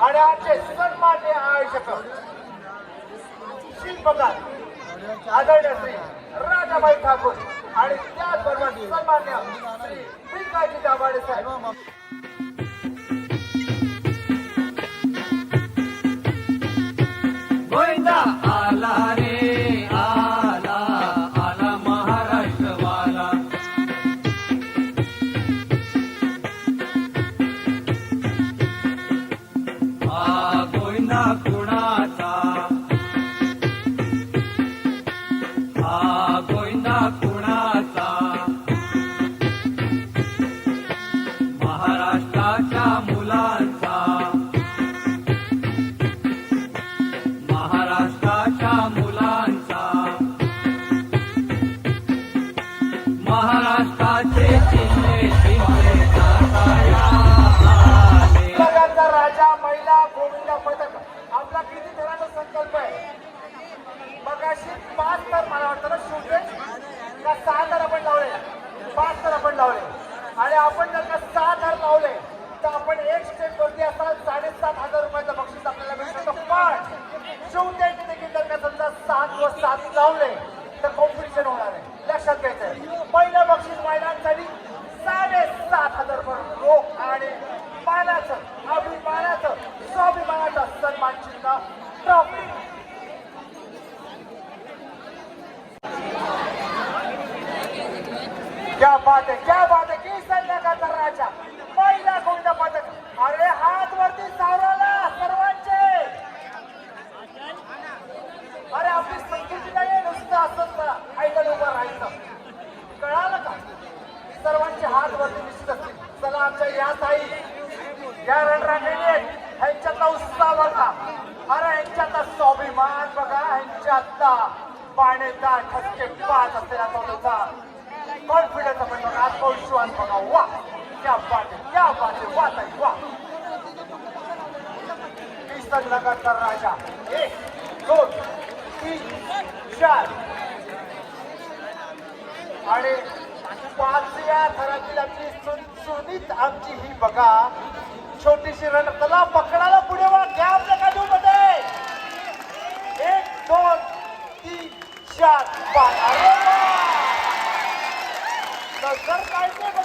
आणि आजचे सन्मान्य आयोजक श्री पगार आदरणीय श्री राजाबाई ठाकूर आणि त्याचबरोबर सन्मान्य श्री पिंकाजी दाभाडे साहेब. महाराष्ट्राचे चिन्हे चिन्हे दाताया राजा महिला गोविंदा पदक. आपला किती जणांचा संकल्प आहे? मगाशी पाच तर मला वाटतं ना शूटिंग का सहा तर आपण लावले? पाच तर आपण लावले. आणि आपण जर का सहा तर लावले तर आपण एक स्टेप वरती असाल साडेसात हजार रुपयाचं बक्षीस आपल्याला मिळू शकतं पण शूटिंग देखील जर का समजा सात व सात लावले तर कॉम्पिटिशन होणार आहे. लक्षात घ्यायचं पहिलं बक्षीस महिलांसाठी साडेसात हजार रुपये रोख आणि मानाचं अभिमानाचं स्वाभिमानाचं सन्मान चिन्ह ट्रॉफी क्या बात है क्या बात है की संध्याकाळचा राजा पहिला गोविंदा पदक अरे हात वरती सावराला सर्वांचे अरे आपली संस्कृती नाही नुसतं असंच ऐकत उभं राहायचं कळालं का? सर्वांचे हात वरती निश्चित असतील. चला आमच्या या साई या रणरांगणी ह्यांच्यातला उत्साह बघा. अरे ह्यांच्यातला स्वाभिमान बघा. ह्यांच्यातला पाण्याचा ठसके पाच असलेला तो तुझा कॉन्फिडन्स आपण बघा. आत्मविश्वास बघा. वा! क्या बात आहे. क्या बात आहे. वा ताई वा! तीस लगातार राजा. एक दोन तीन चार. आणि पाच या थरातील आमची सुनसुनीत आमची ही बघा. छोटीशी रण चला पकडायला पुढे वा घ्या आपल्या काजूमध्ये एक दोन तीन चार पाच. अरे वा! काय ते